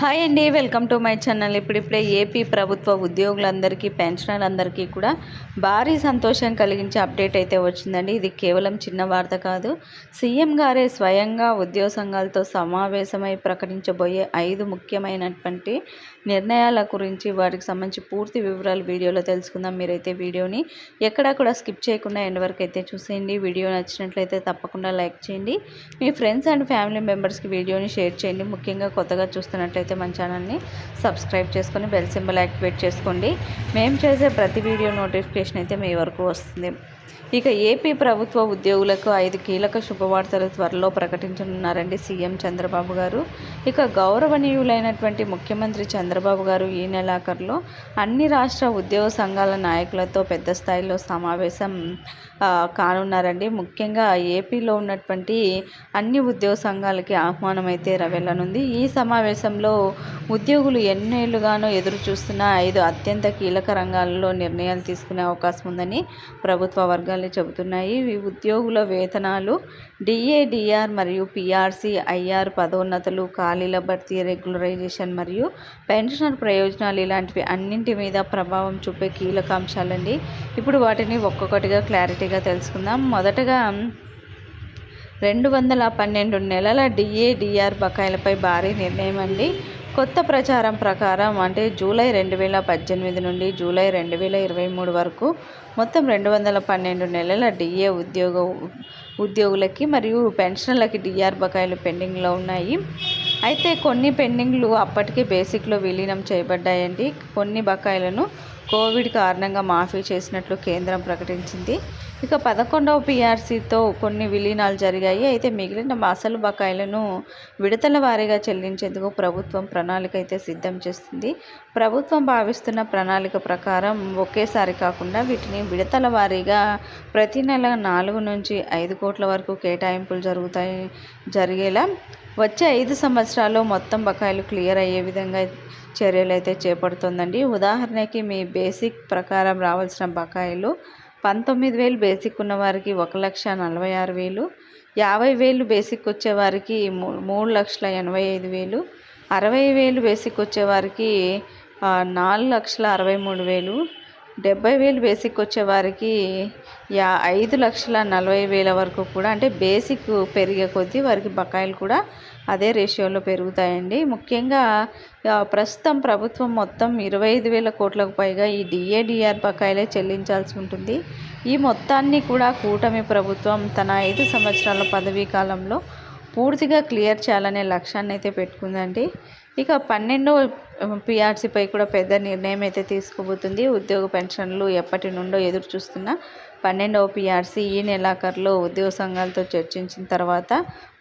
Hi అండి welcome to my channel. ఇప్పుడిప్పుడే AP ప్రభుత్వ ఉద్యోగులందరికీ పెన్షనర్లందరికీ కూడా భారీ సంతోషం కలిగించే అప్డేట్ అయితే వచ్చిందండి. ఇది కేవలం చిన్న వార్త కాదు. సీఎం గారే స్వయంగా ఉద్యోగ సంఘాలతో సమావేశమై ప్రకటించబోయే ఐదు ముఖ్యమైనటువంటి నిర్ణయాల గురించి వాటికి సంబంధించి పూర్తి వివరాలు వీడియోలో తెలుసుకుందాం. మీరైతే వీడియోని ఎక్కడా కూడా స్కిప్ చేయకుండా ఎండ్ వరకు అయితే చూసేయండి. వీడియో నచ్చినట్లయితే తప్పకుండా లైక్ చేయండి. మీ ఫ్రెండ్స్ అండ్ ఫ్యామిలీ మెంబర్స్కి వీడియోని షేర్ చేయండి. ముఖ్యంగా కొత్తగా చూస్తున్నట్లయితే మన ఛానల్ని సబ్స్క్రైబ్ చేసుకొని బెల్ సింబల్ యాక్టివేట్ చేసుకోండి. మేము చేసే ప్రతి వీడియో నోటిఫికేషన్ అయితే మీ వరకు వస్తుంది. ఇక ఏపీ ప్రభుత్వ ఉద్యోగులకు ఐదు కీలక శుభవార్తలు త్వరలో ప్రకటించనున్నారండి సీఎం చంద్రబాబు గారు. ఇక గౌరవనీయులైనటువంటి ముఖ్యమంత్రి చంద్రబాబు గారు ఈ నెలాఖరులో అన్ని రాష్ట్ర ఉద్యోగ సంఘాల నాయకులతో పెద్ద స్థాయిలో సమావేశం కానున్నారండి. ముఖ్యంగా ఏపీలో ఉన్నటువంటి అన్ని ఉద్యోగ సంఘాలకి ఆహ్వానం అయితే వెళ్ళనుంది ఈ సమావేశంలో ఉద్యోగులు ఎన్నేళ్ళుగానో ఎదురు చూస్తున్న ఐదు అత్యంత కీలక రంగాల్లో నిర్ణయాలు తీసుకునే అవకాశం ఉందని ప్రభుత్వ వర్గాలు చెబుతున్నాయి. ఈ ఉద్యోగుల వేతనాలు. డిఏడిఆర్ మరియు పిఆర్సి ఐఆర్ పదోన్నతులు ఖాళీల భర్తీ రెగ్యులరైజేషన్ మరియు పెన్షనర్ ప్రయోజనాలు ఇలాంటివి అన్నింటి మీద ప్రభావం చూపే కీలక అంశాలండి ఇప్పుడు వాటిని ఒక్కొక్కటిగా క్లారిటీగా తెలుసుకుందాం. మొదటగా రెండు వందల పన్నెండు నెలల డిఏడిఆర్ బకాయిలపై భారీ నిర్ణయం అండి. కొత్త ప్రచారం ప్రకారం అంటే జూలై రెండు వేల పద్దెనిమిది నుండి జూలై రెండు వేల ఇరవై మూడు వరకు మొత్తం రెండు వందల పన్నెండు నెలల డిఏ ఉద్యోగ ఉద్యోగులకి మరియు పెన్షన్లకి డిఆర్ బకాయిలు పెండింగ్లో ఉన్నాయి. అయితే కొన్ని పెండింగ్లు అప్పటికే బేసిక్లో విలీనం చేయబడ్డాయండి. కొన్ని బకాయిలను కోవిడ్ కారణంగా మాఫీ చేసినట్లు కేంద్రం ప్రకటించింది. ఇక పదకొండవ పీఆర్సీతో కొన్ని విలీనాలు జరిగాయి. అయితే మిగిలిన అసలు బకాయిలను విడతల వారీగా చెల్లించేందుకు ప్రభుత్వం ప్రణాళిక అయితే సిద్ధం చేస్తుంది. ప్రభుత్వం భావిస్తున్న ప్రణాళిక ప్రకారం ఒకేసారి కాకుండా వీటిని విడతల వారీగా ప్రతి నెల నాలుగు నుంచి ఐదు కోట్ల వరకు కేటాయింపులు జరుగుతాయి. జరిగేలా వచ్చే ఐదు సంవత్సరాల్లో మొత్తం బకాయిలు క్లియర్ అయ్యే విధంగా చర్యలు అయితే చేపడుతుందండి. ఉదాహరణకి మీ బేసిక్ ప్రకారం రావాల్సిన బకాయిలు పంతొమ్మిది వేలు బేసిక్ ఉన్నవారికి ఒక లక్ష నలభై ఆరు వేలు యాభై వేలు బేసిక్ వచ్చేవారికి మూ మూడు లక్షల ఎనభై ఐదు వేలు అరవై వేలు బేసిక్ వచ్చేవారికి నాలుగు లక్షల అరవై మూడు వేలు డెబ్బై వేలు బేసిక్ వచ్చేవారికి యా ఐదు లక్షల నలభై వేల వరకు కూడా అంటే బేసిక్ పెరిగే కొద్దీ వారికి బకాయిలు కూడా అదే రేషియోలో పెరుగుతాయండి. ముఖ్యంగా ప్రస్తుతం ప్రభుత్వం మొత్తం ఇరవై ఐదు వేల కోట్లకు పైగా ఈ డిఏడిఆర్ బకాయిలే చెల్లించాల్సి ఉంటుంది. ఈ మొత్తాన్ని కూడా కూటమి ప్రభుత్వం తన ఐదు సంవత్సరాల పదవీ కాలంలో పూర్తిగా క్లియర్ చేయాలనే లక్ష్యాన్ని అయితే పెట్టుకుందండి. ఇక పన్నెండో పిఆర్సీపై కూడా పెద్ద నిర్ణయం అయితే తీసుకోబోతుంది. ఉద్యోగ పెన్షన్లు ఎప్పటి నుండో ఎదురు చూస్తున్న పన్నెండవ ఓపీఆర్సీ ఈ నెలాఖరులో ఉద్యోగ సంఘాలతో చర్చించిన తర్వాత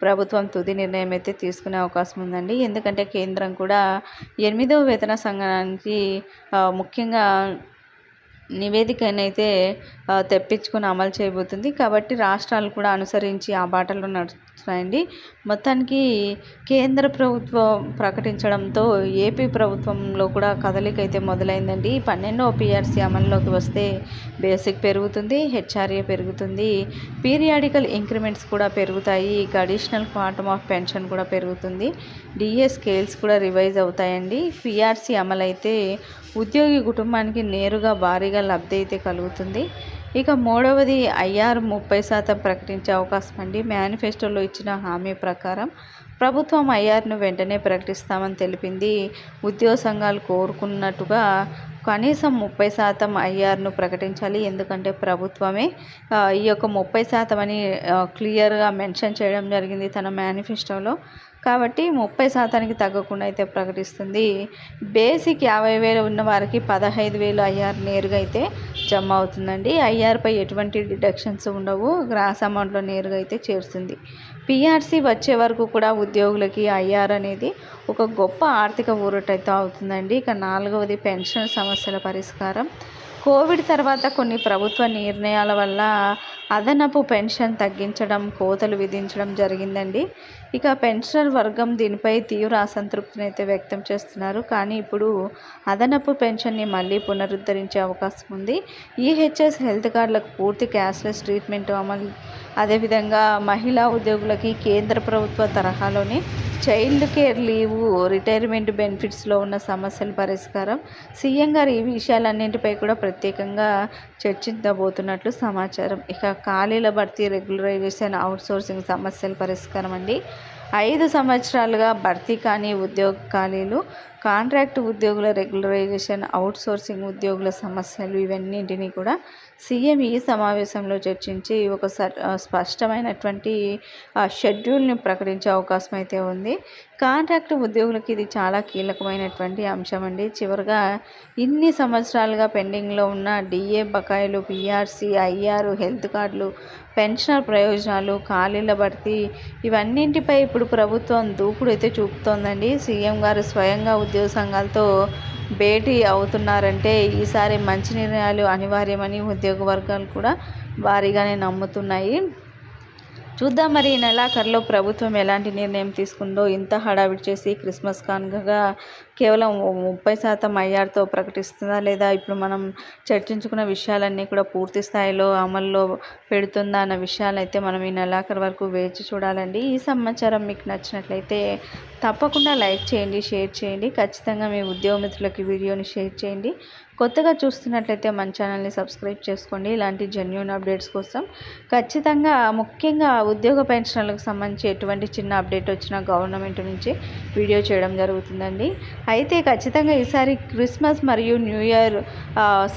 ప్రభుత్వం తుది నిర్ణయం అయితే తీసుకునే అవకాశం ఉందండి. ఎందుకంటే కేంద్రం కూడా ఎనిమిదవ వేతన సంఘానికి ముఖ్యంగా నివేదికనైతే తెప్పించుకుని అమలు చేయబోతుంది. కాబట్టి రాష్ట్రాలు కూడా అనుసరించి ఆ బాటలో అండి మొత్తానికి కేంద్ర ప్రభుత్వం ప్రకటించడంతో ఏపీ ప్రభుత్వంలో కూడా కదలిక అయితే మొదలైందండి. పన్నెండో పిఆర్సీ అమల్లోకి వస్తే బేసిక్ పెరుగుతుంది హెచ్ఆర్ఏ పెరుగుతుంది పీరియాడికల్ ఇంక్రిమెంట్స్ కూడా పెరుగుతాయి ఇక అడిషనల్ క్వాంటమ్ ఆఫ్ పెన్షన్ కూడా పెరుగుతుంది డిఏ స్కేల్స్ కూడా రివైజ్ అవుతాయండి. పిఆర్సీ అమలైతే ఉద్యోగి కుటుంబానికి నేరుగా భారీగా లబ్ధి అయితే కలుగుతుంది. ఇక మూడవది ఐఆర్ ముప్పై శాతం ప్రకటించే అవకాశం అండి. మేనిఫెస్టోలో ఇచ్చిన హామీ ప్రకారం ప్రభుత్వం ఐఆర్ను వెంటనే ప్రకటిస్తామని తెలిపింది. ఉద్యోగ సంఘాలు కోరుకున్నట్టుగా కనీసం ముప్పై శాతం ఐఆర్ను ప్రకటించాలి. ఎందుకంటే ప్రభుత్వమే ఈ యొక్క ముప్పై శాతం అని క్లియర్గా మెన్షన్ చేయడం జరిగింది తన మేనిఫెస్టోలో. కాబట్టి ముప్పై శాతానికి తగ్గకుండా అయితే ప్రకటిస్తుంది. బేసిక్ యాభై వేలు ఉన్న వారికి పదహైదు వేలు ఐఆర్ నేరుగా అయితే జమ అవుతుందండి. ఐఆర్పై ఎటువంటి డిడక్షన్స్ ఉండవు. గ్రాస్ అమౌంట్లో నేరుగా అయితే చేరుతుంది. పిఆర్సీ వచ్చే వరకు కూడా ఉద్యోగులకి ఐఆర్ అనేది ఒక గొప్ప ఆర్థిక ఊరట అయితే అవుతుందండి. ఇక నాలుగవది పెన్షన్ సమస్యల పరిష్కారం. కోవిడ్ తర్వాత కొన్ని ప్రభుత్వ నిర్ణయాల వల్ల అదనపు పెన్షన్ తగ్గించడం కోతలు విధించడం జరిగిందండి. ఇక పెన్షనర్ వర్గం దీనిపై తీవ్ర అసంతృప్తిని అయితే వ్యక్తం చేస్తున్నారు. కానీ ఇప్పుడు అదనపు పెన్షన్ని మళ్ళీ పునరుద్ధరించే అవకాశం ఉంది. ఈహెచ్ఎస్ హెల్త్ కార్డులకు పూర్తి క్యాష్లెస్ ట్రీట్మెంట్ అమలు అదేవిధంగా మహిళా ఉద్యోగులకి కేంద్ర ప్రభుత్వ తరహాలోనే చైల్డ్ కేర్ లీవ్ రిటైర్మెంట్ బెనిఫిట్స్లో ఉన్న సమస్యల పరిష్కారం. సీఎం గారు ఈ విషయాలన్నింటిపై కూడా ప్రత్యేకంగా చర్చించబోతున్నట్లు సమాచారం. ఇక ఖాళీల భర్తీ రెగ్యులరైజేషన్ అవుట్సోర్సింగ్ సమస్యల పరిష్కారం అండి. ఐదు సంవత్సరాలుగా భర్తీ కాని ఉద్యోగ ఖాళీలు కాంట్రాక్ట్ ఉద్యోగుల రెగ్యులరైజేషన్ అవుట్ సోర్సింగ్ ఉద్యోగుల సమస్యలు ఇవన్నింటినీ కూడా సీఎం ఈ సమావేశంలో చర్చించి ఒక స్పష్టమైనటువంటి షెడ్యూల్ని ప్రకటించే అవకాశం అయితే ఉంది. కాంట్రాక్ట్ ఉద్యోగులకి ఇది చాలా కీలకమైనటువంటి అంశం అండి. చివరిగా ఇన్ని సంవత్సరాలుగా పెండింగ్లో ఉన్న డిఏ బకాయిలు పిఆర్సీ ఐఆర్ హెల్త్ కార్డులు పెన్షనర్ ప్రయోజనాలు ఖాళీల భర్తీ ఇవన్నింటిపై ఇప్పుడు ప్రభుత్వం దూకుడు అయితే చూపుతోందండి. సీఎం గారు స్వయంగా ఉద్యోగ ఉద్యోగ సంఘాలతో భేటీ అవుతున్నారంటే ఈసారి మంచి నిర్ణయాలు అనివార్యమని ఉద్యోగ వర్గాలు కూడా భారీగానే నమ్ముతున్నాయి. చూద్దాం మరి ఈ నెలాఖరులో ప్రభుత్వం ఎలాంటి నిర్ణయం తీసుకుందో. ఇంత హడావిడి చేసి క్రిస్మస్ కానుకగా కేవలం ముప్పై శాతం ఐఆర్తో ప్రకటిస్తుందా లేదా? ఇప్పుడు మనం చర్చించుకున్న విషయాలన్నీ కూడా పూర్తి స్థాయిలో అమల్లో పెడుతుందా అన్న విషయాలు అయితే మనం ఈ నెలాఖరు వరకు వేచి చూడాలండి. ఈ సమాచారం మీకు నచ్చినట్లయితే తప్పకుండా లైక్ చేయండి షేర్ చేయండి. ఖచ్చితంగా మీ ఉద్యోగ మిత్రులకి వీడియోని షేర్ చేయండి. కొత్తగా చూస్తున్నట్లయితే మన ఛానల్ని సబ్స్క్రైబ్ చేసుకోండి. ఇలాంటి జెన్యున్ అప్డేట్స్ కోసం ఖచ్చితంగా ముఖ్యంగా ఉద్యోగ పెన్షన్లకు సంబంధించి ఎటువంటి చిన్న అప్డేట్ వచ్చినా గవర్నమెంట్ నుంచి వీడియో చేయడం జరుగుతుందండి. అయితే ఖచ్చితంగా ఈసారి క్రిస్మస్ మరియు న్యూ ఇయర్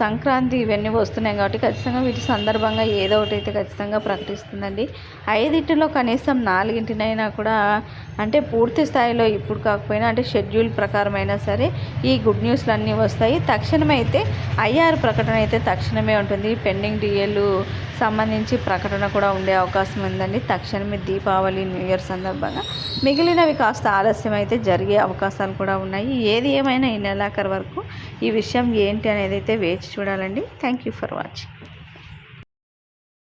సంక్రాంతి ఇవన్నీ వస్తున్నాయి కాబట్టి ఖచ్చితంగా వీటి సందర్భంగా ఏదో ఒకటి అయితే ఖచ్చితంగా ప్రకటిస్తుందండి. ఐదింటిలో కనీసం నాలుగింటినైనా కూడా అంటే పూర్తి స్థాయిలో ఇప్పుడు కాకపోయినా అంటే షెడ్యూల్ ప్రకారం అయినా సరే ఈ గుడ్ న్యూస్లు అన్నీ వస్తాయి. తక్షణమే అయితే ఐఆర్ ప్రకటన అయితే తక్షణమే ఉంటుంది. పెండింగ్ డిఏలు సంబంధించి ప్రకటన కూడా ఉండే అవకాశం ఉందండి. తక్షణమే దీపావళి న్యూ ఇయర్ సందర్భంగా మిగిలినవి కాస్త ఆలస్యం అయితే జరిగే అవకాశాలు కూడా ఉన్నాయి. ఏది ఏమైనా ఈ నెలాఖరు వరకు ఈ విషయం ఏంటి అనేది అయితే వేచి చూడాలండి. Thank you for watching